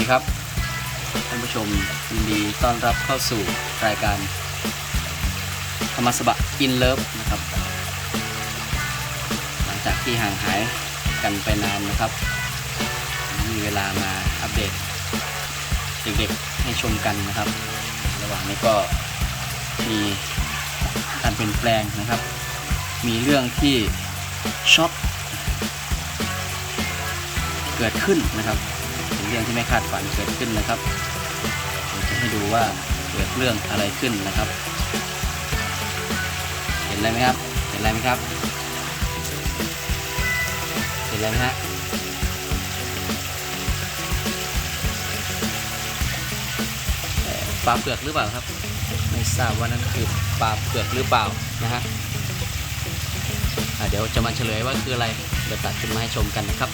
ดีครับท่านผู้ชมยินดีต้อนรับเข้าสู่รายการธรรมสบะอินเลิฟนะครับ หลังจากที่ห่างหายกันไปนานนะครับ มีเวลามาอัปเดตเด็กๆให้ชมกันนะครับ ระหว่างนี้ก็มีการเปลี่ยนแปลงนะครับ มีเรื่องที่ช็อกเกิดขึ้นนะครับ เรื่องที่ไม่คาดฝันเกิดขึ้นนะครับเดี๋ยวจะให้ดูว่าเกิดเรื่องอะไรขึ้นนะครับ เห็นอะไรไหมครับ เห็นอะไรไหมครับ เห็นอะไรไหมฮะปลาเปลือกหรือเปล่าครับ ไม่ทราบว่านั่นคือปลาเปลือกหรือเปล่านะฮะอะเดี๋ยวจะมาเฉลยว่าคืออะไรเดี๋ยวตัดขึ้นมาให้ชมกันนะครับ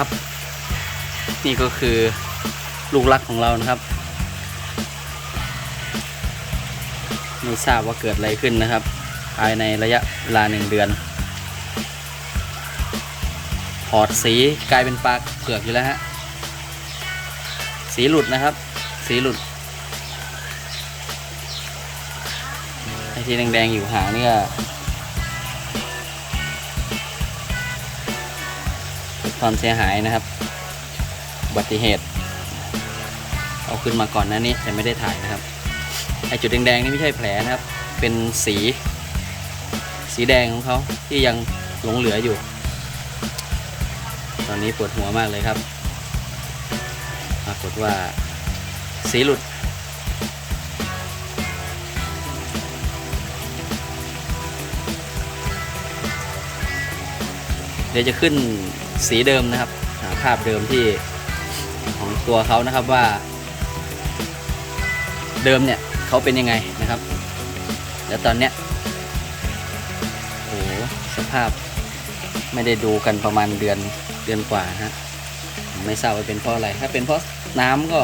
ครับ นี่ก็คือลูกรักของเรานะครับ ไม่ทราบว่าเกิดอะไรขึ้นนะครับ ภายในระยะเวลาหนึ่งเดือนถอดสีกลายเป็นปลาเผือกอยู่แล้วฮะ สีหลุดนะครับ สีหลุดไอที่แดงๆอยู่หางนี่ก็ ความเสียหายนะครับอุบัติเหตุ เอาขึ้นมาก่อนน้านี้แต่ไม่ได้ถ่ายนะครับไอจุดแดงๆนี่ไม่ใช่แผลนะครับ เป็นสี สีแดงของเขาที่ยังหลงเหลืออยู่ ตอนนี้ปวดหัวมากเลยครับปรากฏว่าสีหลุดเดี๋ยวจะขึ้น สีเดิมนะครับภาพเดิมที่ของตัวเขานะครับว่า เดิมเนี่ยเขาเป็นยังไงนะครับ แล้วตอนเนี้ยโอ้สภาพไม่ได้ดูกันประมาณเดือนเดือนกว่าฮะไม่ทราบว่าเป็นเพราะอะไร ถ้าเป็นเพราะน้ำก็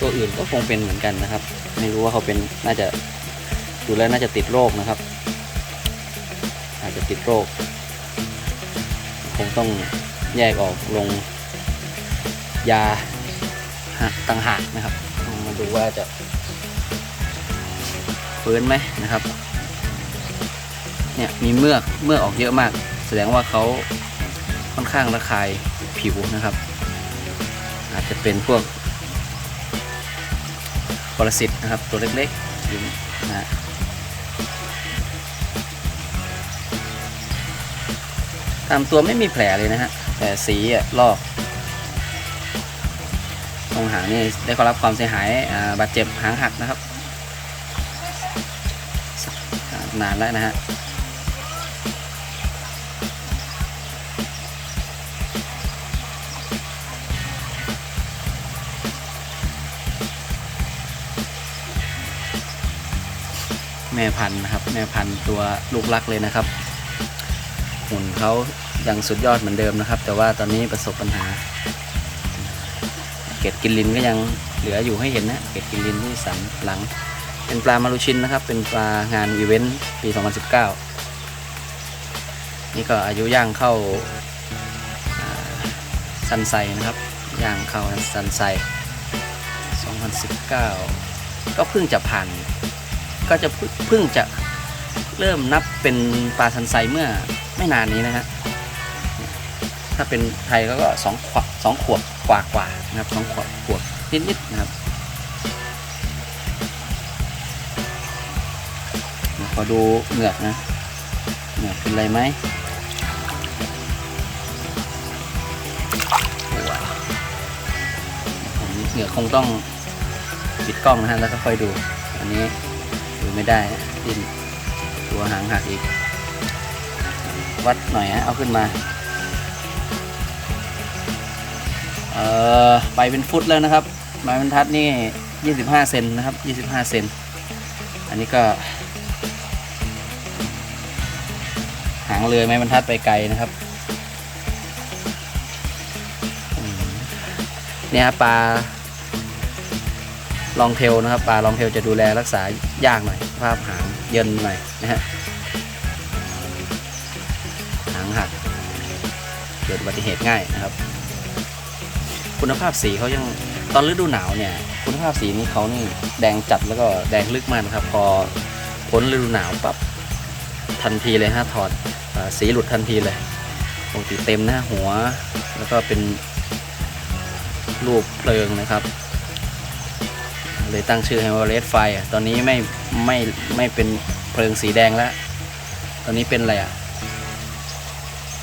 ตัวอื่นก็คงเป็นเหมือนกันนะครับ ไม่รู้ว่าเขาเป็นน่าจะดูแล้วน่าจะติดโรคนะครับ อาจจะติดโรค งต้องแยกออกลงยาต่างหากนะครับ มาดูว่าจะฟื้นไหมนะครับ เนี่ยมีเมือกเมือกออกเยอะมาก แสดงว่าเขาค่อนข้างระคายผิวนะครับ อาจจะเป็นพวกปรสิตนะครับ ตัวเล็กๆ ตามตัวไม่มีแผลเลยนะฮะ แต่สีอะลอก ตรงหางนี่ได้รับความเสียหายบาดเจ็บหางหักนะครับ นานแล้วนะฮะแม่พันธุ์นะครับ แม่พันธุ์ตัวลูกรักเลยนะครับ หุ่นเขายังสุดยอดเหมือนเดิมนะครับ แต่ว่าตอนนี้ประสบปัญหา เกล็ดกินลินก็ยังเหลืออยู่ให้เห็นนะเกล็ดกินลินที่สันหลัง เป็นปลามารูชินนะครับ เป็นปลางานอีเวนต์ปี 2019 นี่ก็อายุย่างเข้าซันไซนะครับย่างเข้าซันไซ2019 ก็เพิ่งจะผ่าน ก็จะเพิ่งเพิ่งจะเริ่มนับเป็นปลาซันไซเมื่อ ไม่นานนี้นะฮะถ้าเป็นไทยก็สองขวบสองขวบกว่ากว่านะครับสองขวบขวบนิดๆนะครับขอดูเหงือกนะเหงือกเป็นไรไหมว้าวผมเหงือกคงต้องปิดกล้องนะฮะแล้วก็ค่อยดู อันนี้ดูไม่ได้ดิ้นตัวหางหักอีก วัดหน่อยฮะ เอาขึ้นมา เอ่อ ไปเป็นฟุตแล้วนะครับ ไม้บรรทัดนี่ 25 เซนนะครับ 25 เซน อันนี้ก็ หางเรือไม้บรรทัดไปไกลนะครับเนี่ยปลาลองเทลนะครับ ปลาลองเทลจะดูแลรักษายากหน่อย ภาพหางเยินหน่อยนะฮะ กิดอุบัติเหตุง่ายนะครับ คุณภาพสีเขายังตอนฤดูหนาวเนี่ย คุณภาพสีนี้เขานี่แดงจัดแล้วก็แดงลึกมากนะครับ พอพ้นฤดูหนาวปั๊บทันทีเลยฮะถอดอสีหลุดทันทีเลยปกติเต็มนะหัว แล้วก็เป็นรูปเพลิงนะครับเลยตั้งชื่อให้ว่าเรดไฟตอนนี้ไม่ไม่ไม่เป็นเพลิงสีแดงแล้ว ตอนนี้เป็นอะไรอะ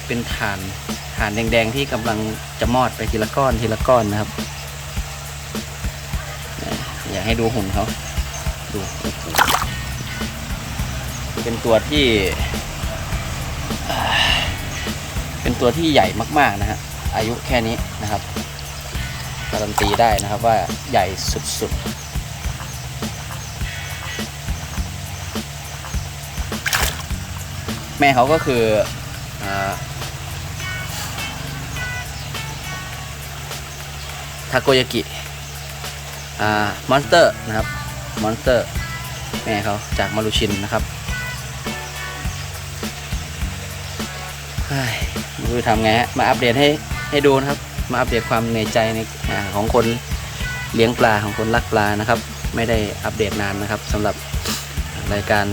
เป็นฐาน ฐานแดงๆที่กำลังจะมอดไปทีละก้อนทีละก้อนนะครับ อยากให้ดูหุ่นเขาดูเป็นตัวที่ เป็นตัวที่ใหญ่มากๆนะฮะอายุแค่นี้นะครับการันตีได้นะครับว่าใหญ่สุดๆแม่เขาก็คืออ ทาโกยากิอ่ามอนสเตอร์นะครับมอนสเตอร์แม่เขาจากมารุชินนะครับไม่รู้ทำไงฮะมาอัปเดตให้ให้ดูนะครับ มาอัปเดตความเหนื่อยใจในอของคนเลี้ยงปลาของคนรักปลานะครับ ไม่ได้อัปเดตนานนะครับสำหรับรายการ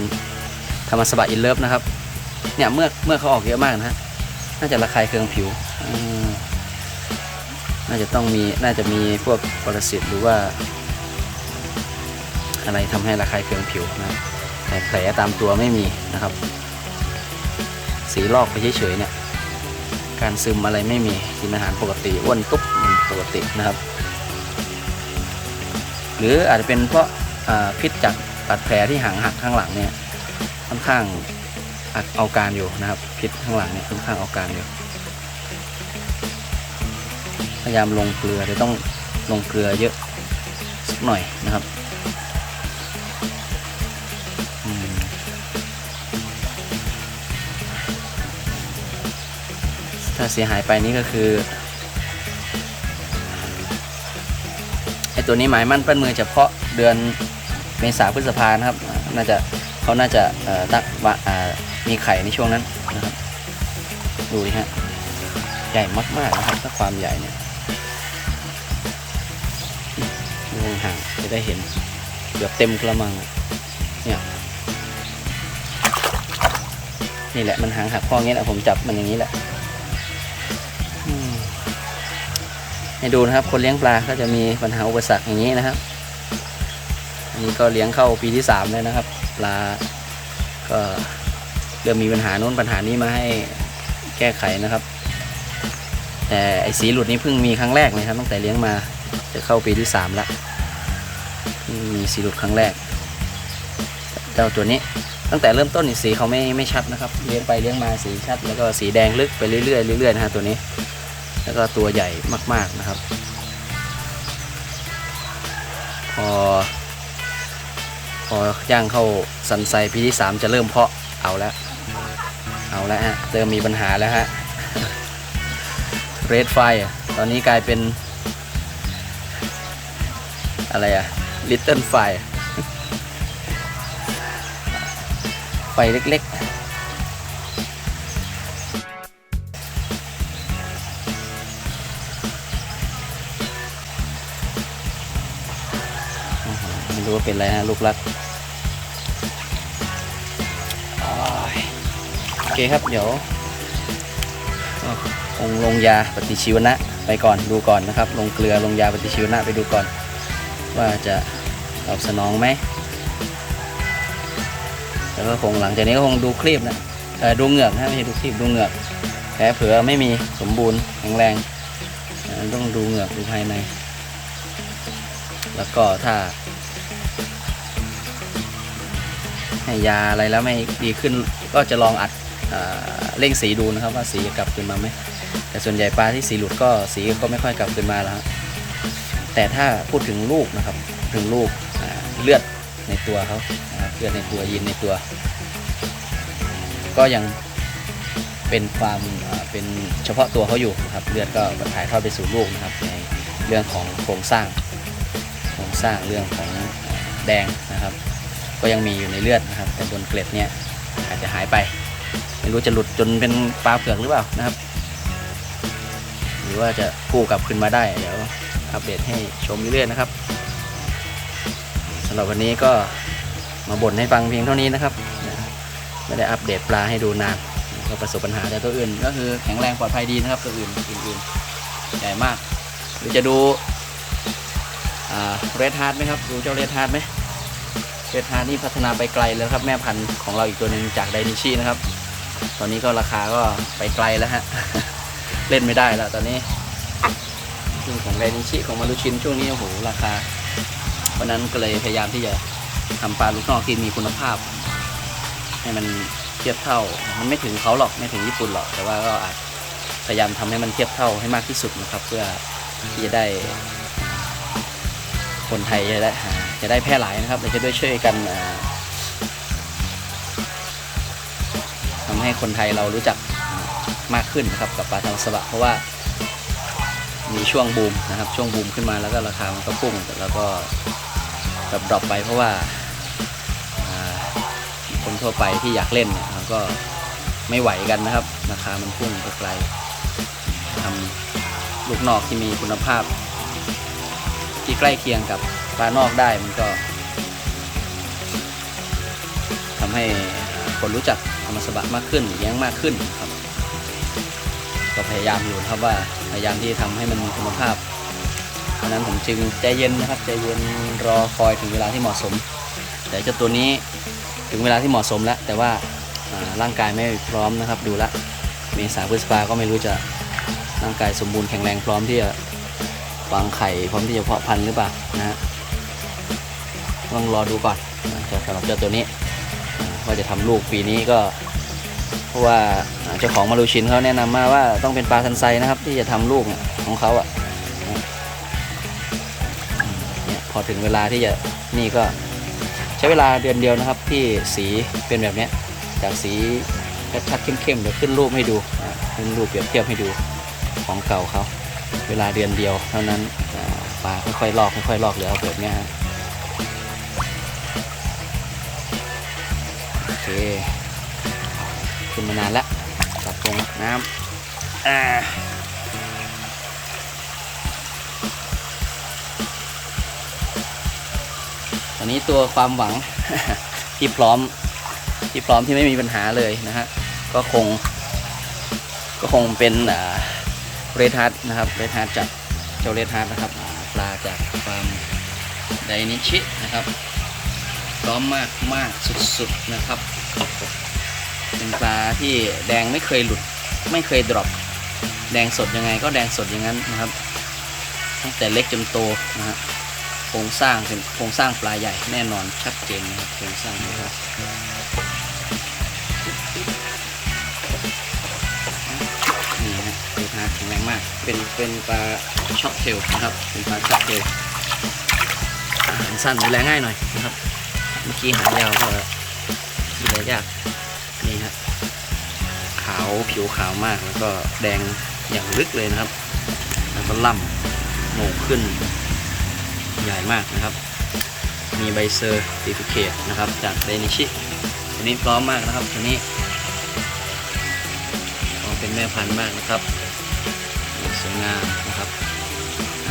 ธรรมสบะอินเลิฟนะครับเนี่ยเมื่อเมื่อเขาออกเยอะมากนะฮะน่าจะระคายเคืองผิวอื น่าจะต้องมีน่าจะมีพวกปรสิตหรือว่า อะไรทำให้ระคายเคืองผิวนะแต่แผลตามตัวไม่มีนะครับ สีลอกไปเฉยๆเนี่ยการซึมอะไรไม่มีกินอาหารปกติอ้วนตุ๊บปกตินะครับ หรืออาจจะเป็นเพราะาพิษจากบาดแผลที่หางหักข้างหลังเนี่ยค่อนข้างเอาการอยู่นะครับ พิษข้างหลังเนี่ยค่อนข้างเอาการอยู่ พยายามลงเกลือแต่ต้องลงเกลือเยอะสักหน่อยนะครับถ้าเสียหายไปนี่ก็คือไอตัวนี้หมายมั่นปั้นมือเฉพาะเดือนเมษาพฤษภานะครับ น่าจะเขาน่าจะตั้งวะอ่ามีไข่ในช่วงนั้นนะครับ ดูดิฮะ ใหญ่มากๆนะครับ ถ้าความใหญ่เนี่ย จะได้เห็นเกือบเต็มกระมังเนี่ยนี่แหละมันหางหักข้ออย่างนี้แหละผมจับมันอย่างนี้แหละให้ดูนะครับ คนเลี้ยงปลาก็จะมีปัญหาอุปสรรคอย่างนี้นะครับ อันนี้ก็เลี้ยงเข้าปีที่สามแล้วนะครับ ปลาก็เริ่มมีปัญหาโน้นปัญหานี้มาให้แก้ไขนะครับ แต่ไอ้สีหลุดนี้เพิ่งมีครั้งแรกเลยครับตั้งแต่เลี้ยงมาจะเข้าปีที่สามแล้ว มีสีหลุดครั้งแรก เจ้าตัวนี้ตั้งแต่เริ่มต้นสีเขาไม่ไม่ชัดนะครับ เลี้ยงไปเลี้ยงมาสีชัด แล้วก็สีแดงลึกไปเรื่อยๆเรื่อยๆนะฮะตัวนี้ แล้วก็ตัวใหญ่มากๆนะครับ พอ พอย่างเข้าสันไซปีที่สามจะเริ่มเพาะเอาแล้ว เอาแล้วฮะเริ่มมีปัญหาแล้วฮะเรดไฟตอนนี้กลายเป็น อะไรอะ Little Fire ไฟเล็กๆไม่รู้ว่าเป็นอะไรนะลูกรักโอ้ยโอเคครับ เดี๋ยวคงลงยาปฏิชีวนะไปก่อนดูก่อนนะครับ ลงเกลือลงยาปฏิชีวนะไปดูก่อน ว่าจะตอบสนองไหมแล้วก็คงหลังจากนี้ก็คงดูคลีบนะเออดูเหงือกนะไม่ใช่ดูคลีบดูเหงือกแผลเผือไม่มีสมบูรณ์แข็งแรงต้องดูเหงือกดูภายใน แล้วก็ถ้าให้ยาอะไรแล้วไม่ดีขึ้นก็จะลองอัดอ่าเร่งสีดูนะครับว่าสีจะกลับคืนมาไหมแต่ส่วนใหญ่ปลาที่สีหลุดก็สีก็ไม่ค่อยกลับคืนมาแล้ว แต่ถ้าพูดถึงลูกนะครับ ถึงลูกเลือดในตัวเขาเลือดในตัวยีนในตัว ก็ยังเป็นความเป็นเฉพาะตัวเขาอยู่นะครับเลือดก็ถ่ายทอดไปสู่ลูกนะครับในเรื่องของโครงสร้างโครงสร้างเรื่องของแดงนะครับ ก็ยังมีอยู่ในเลือดนะครับ แต่บนเกล็ดเนี่ยอาจจะหายไป ไม่รู้จะหลุดจนเป็นปลาเผือกหรือเปล่านะครับ หรือว่าจะกู้กลับขึ้นมาได้เดี๋ยว อัปเดตให้ชมเรื่อยๆนะครับสำหรับวันนี้ก็มาบ่นให้ฟังเพียงเท่านี้นะครับไม่ได้อัปเดตปลาให้ดูนานก็ประสบปัญหาแต่ตัวอื่น ก็คือแข็งแรงปลอดภัยดีนะครับ ตัวอื่นอื่นๆใหญ่มากหรือจะดูเรดฮาร์ดไหมครับดูเจ้าเรดฮาร์ดไหมเรดฮาร์ดนี่พัฒนาไปไกลแล้วครับแม่พันธุ์ของเราอีกตัวหนึ่งจากไดนิชินะครับ ตอนนี้ก็ราคาก็ไปไกลแล้วฮะ เล่นไม่ได้แล้วตอนนี้ ช่วงของไดนิชิของมารุชินช่วงนี้โอ้โหราคา เพราะนั้นก็เลยพยายามที่จะทำปลาลูกนอกที่มีคุณภาพ ให้มันเทียบเท่า มันไม่ถึงเขาหรอกไม่ถึงญี่ปุ่นหรอก แต่ว่าก็อาจพยายามทำให้มันเทียบเท่าให้มากที่สุดนะครับ เพื่อที่จะได้ คนไทยจะได้หาจะได้แพร่หลายนะครับเราจะด้วยช่วยกันอ่าทำให้คนไทยเรารู้จักมากขึ้นนะครับกับปลาทางสบะเพราะว่า มีช่วงบูมนะครับ ช่วงบูมขึ้นมาแล้วก็ราคามันก็พุ่งแล้วก็แบบดรอปไปเพราะว่าคนทั่วไปที่อยากเล่นเนี่ยก็ไม่ไหวกันนะครับ ราคามันพุ่งไปไกลทำลูกนอกที่มีคุณภาพ ที่ใกล้เคียงกับปลานอกได้มันก็ทำให้คนรู้จักธรรมสบะมากขึ้นเลี้ยงมากขึ้นครับ ก็พยายามอยู่นะครับว่าพยายามที่จะทำให้มันมีคุณภาพเพราะนั้นผมจึงใจเย็นนะครับใจเย็นรอคอยถึงเวลาที่เหมาะสม แต่เจ้าตัวนี้ถึงเวลาที่เหมาะสมแล้ว แต่ว่าร่างกายไม่พร้อมนะครับ ดูละเมษาพฤษภาก็ไม่รู้จะร่างกายสมบูรณ์แข็งแรงพร้อมที่จะวางไข่พร้อมที่จะเพาะพันธุ์หรือเปล่านะฮะต้องรอดูก่อนสำหรับเจ้าตัวนี้ว่าจะทำลูกปีนี้ก็ เพราะว่าเจ้าของมารูชินเขาแนะนำมาว่าต้องเป็นปลาทันไซนะครับ ที่จะทำลูกของเขาอะนะเนี่ยพอถึงเวลาที่จะนี่ก็ใช้เวลาเดือนเดียวนะครับ ที่สีเป็นแบบเนี้ยจากสีชัดๆเข้มๆเดี๋ยวขึ้นรูปให้ดูขึ้นรูปเปรียบเทียบให้ดูของเก่าเขาเวลาเดือนเดียวเท่านั้นปลาค่อยๆลอกค่อยๆลอกเหลือเอาแบบเนี้ยฮะโอเค ขึ้นมานานแล้วตัดตรงน้ำอ่าตอนนี้ตัวความหวังที่พร้อมที่พร้อมที่ไม่มีปัญหาเลยนะฮะก็คง ก็คงเป็นเรดฮาร์ดนะครับเรดฮาร์ดจากเจ้าเรดฮาร์ดนะครับปลาจากฟาร์มไดนิชินะครับพร้อมมากมากสุดๆนะครับ เป็นปลาที่แดงไม่เคยหลุด ไม่เคยดรอปแดงสดยังไงก็แดงสดอย่างนั้นนะครับ ตั้งแต่เล็กจนโตนะฮะโครงสร้างเป็นโครงสร้างปลาใหญ่แน่นอนชัดเจนนะครับโครงสร้างนะครับนี่ฮะดูพาแข็งแรงมาก เป็นเป็นปลาช็อตเทลนะครับ เป็นปลาช็อตเทลอาหารสั้นดูแลง่ายหน่อยนะครับ เมื่อกี้หางยาวก็ดูแลยาก นี่ฮะขาวผิวขาวมากแล้วก็แดงอย่างลึกเลยนะครับ แล้วก็ล่ำโหนกขึ้นใหญ่มากนะครับ มีใบเซอร์ติฟิเคตนะครับ จากเดนิชิตัวนี้พร้อมมากนะครับตัวนี้ออกเป็นแม่พันธุ์มากนะครับสวยงามนะครับ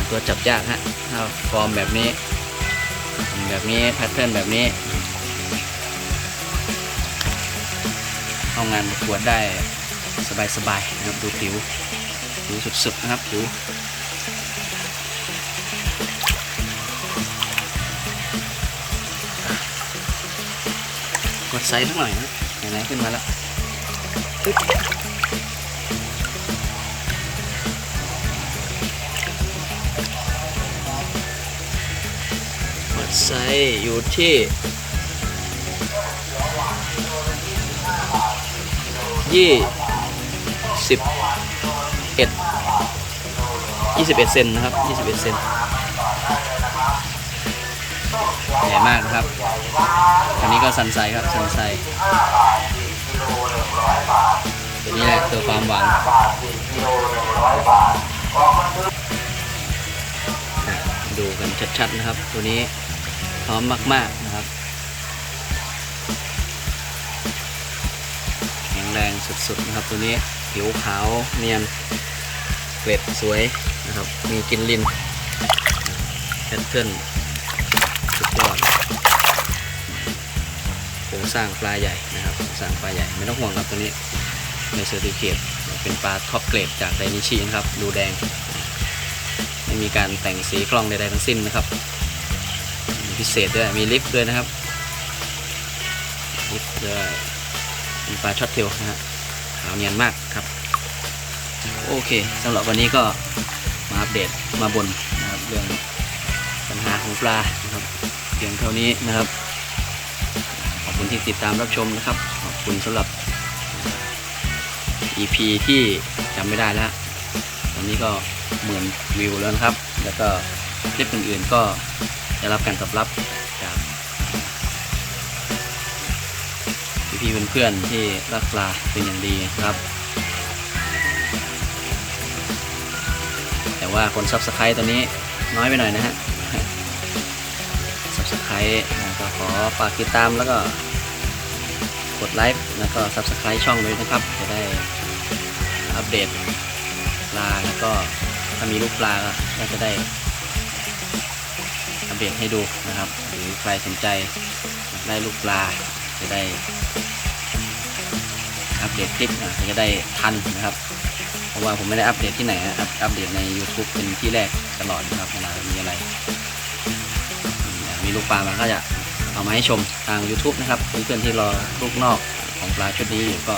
ตัวจับยากฮะถ้าฟอร์มแบบนี้แบบนี้แพทเทิร์นแบบนี้ เข้างานประกวดได้สบายๆนะครับดูผิวผิวสุดๆนะครับผิวกดไซส์สักหน่อยนะไหนๆขึ้นมาแล้วบกดไซส์อยู่ที่ ยี่สิบเอ็ดยี่สิบเอ็ดเซนนะครับยี่สิบเอ็ดเซนใหญ่มากนะครับอันนี้ก็ซันไซครับซันไซตัวนี้แหละตัวความหวังดูกันชัดๆนะครับ ตัวนี้พร้อมมาก ๆนะครับ แข็งแรงสุดๆนะครับ ตัวนี้ผิวขาวเนียนเกล็ดสวยนะครับ มีกินลินแพทเทิร์นสุดยอดโครงสร้างปลาใหญ่นะครับโครงสร้างปลาใหญ่ไม่ต้องห่วงครับตัวนี้ในเซอร์ติเกตเป็นปลาท็อปเกรดจากไดนิชินะครับดูแดง ไม่มีการแต่งสีกล้องใดๆทั้งสิ้นนะครับพิเศษด้วยมีลิฟต์ด้วยนะครับลิฟต์ด้วย ปลาช็อตเทลนะฮะขาวเนียนมากครับโอเคสำหรับวันนี้ก็มาอัปเดตมาบนนะครับเรื่องปัญหาของปลานะครับเพียงเท่านี้นะครับ ขอบคุณที่ติดตามรับชมนะครับ ขอบคุณสำหรับ EP ที่จำไม่ได้แล้วตอนนี้ก็หมื่นวิวแล้วนะครับ แล้วก็คลิปอื่นๆก็ได้รับการตอบรับจาก พี่ๆเพื่อนๆที่รักปลาเป็นอย่างดีครับ แต่ว่าคนซับสไครต์ตอนนี้น้อยไปหน่อยนะฮะซับสไครต์ก็ขอฝากติดตามแล้วก็กดไลค์แล้วก็ซับสไครต์ช่องด้วยนะครับ จะได้อัปเดตปลาแล้วก็ถ้ามีลูกปลาก็จะได้อัปเดตให้ดูนะครับ หรือใครสนใจได้ลูกปลาจะได้ เดตคลิปอะจะได้ทันนะครับ เพราะว่าผมไม่ได้อัปเดตที่ไหนนะอัปเดตใน YouTube เป็นที่แรกตลอดนะครับเวลามีอะไร มีลูกปลามาก็จะเอามาให้ชมทาง YouTube นะครับเพื่อนๆที่รอลูกนอกของปลาชุดนี้อยู่ก็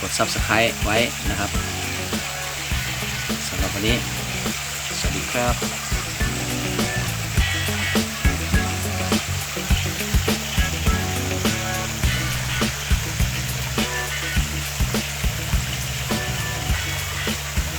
กด Subscribe ไว้นะครับสำหรับวันนี้ สวัสดีครับ